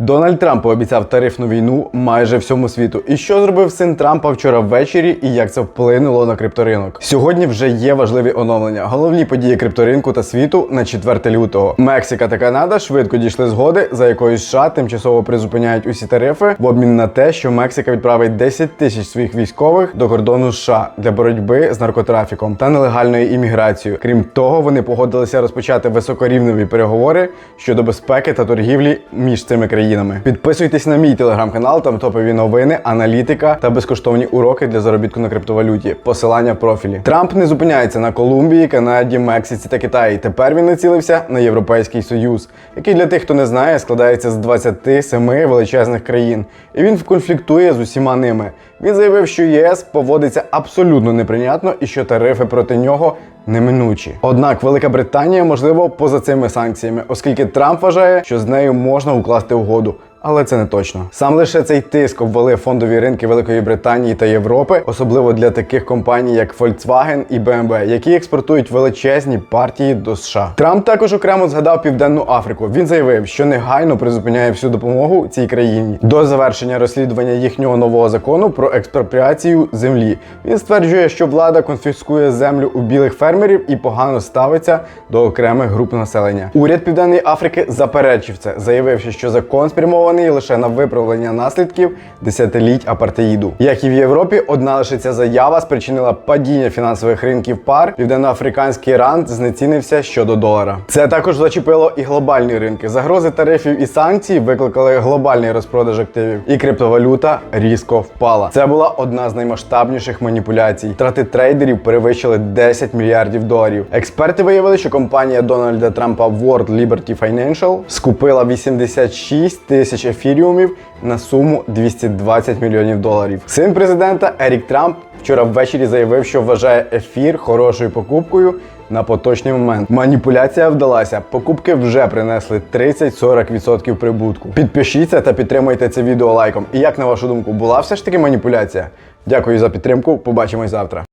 Дональд Трамп пообіцяв тарифну війну майже всьому світу. І що зробив син Трампа вчора ввечері, і як це вплинуло на крипторинок? Сьогодні вже є важливі оновлення. Головні події крипторинку та світу на 4 лютого. Мексика та Канада швидко дійшли згоди, за якою США тимчасово призупиняють усі тарифи в обмін на те, що Мексика відправить 10 тисяч своїх військових до кордону США для боротьби з наркотрафіком та нелегальною імміграцією. Крім того, вони погодилися розпочати високорівневі переговори щодо безпеки та торгівлі між цими країнами. Підписуйтесь на мій телеграм-канал, там топові новини, аналітика та безкоштовні уроки для заробітку на криптовалюті. Посилання в профілі. Трамп не зупиняється на Колумбії, Канаді, Мексиці та Китаї. Тепер він націлився на Європейський Союз, який для тих, хто не знає, складається з 27 величезних країн, і він конфліктує з усіма ними. Він заявив, що ЄС поводиться абсолютно неприйнятно і що тарифи проти нього неминучі. Однак Велика Британія, можливо, поза цими санкціями, оскільки Трамп вважає, що з нею можна укласти угоду. Але це не точно. Сам лише цей тиск обвалив фондові ринки Великої Британії та Європи, особливо для таких компаній, як Volkswagen і BMW, які експортують величезні партії до США. Трамп також окремо згадав Південну Африку. Він заявив, що негайно призупиняє всю допомогу цій країні до завершення розслідування їхнього нового закону про експропріацію землі. Він стверджує, що влада конфіскує землю у білих фермерів і погано ставиться до окремих груп населення. Уряд Південної Африки заперечив це, заявивши, що закон спрямований лише на виправлення наслідків десятиліть апартеїду. Як і в Європі, одна лише ця заява спричинила падіння фінансових ринків пар. Південноафриканський ранд знецінився щодо долара. Це також зачепило і глобальні ринки. Загрози тарифів і санкцій викликали глобальний розпродаж активів, і криптовалюта різко впала. Це була одна з наймасштабніших маніпуляцій. Трати трейдерів перевищили 10 мільярдів доларів. Експерти виявили, що компанія Дональда Трампа World Liberty Financial скупила 86 тисяч ефіріумів на суму 220 мільйонів доларів. Син президента Ерік Трамп вчора ввечері заявив, що вважає ефір хорошою покупкою. На поточний момент маніпуляція вдалася. Покупки вже принесли 30-40% прибутку. Підпишіться та підтримуйте це відео лайком. І як на вашу думку, була все ж таки маніпуляція? Дякую за підтримку. Побачимось завтра.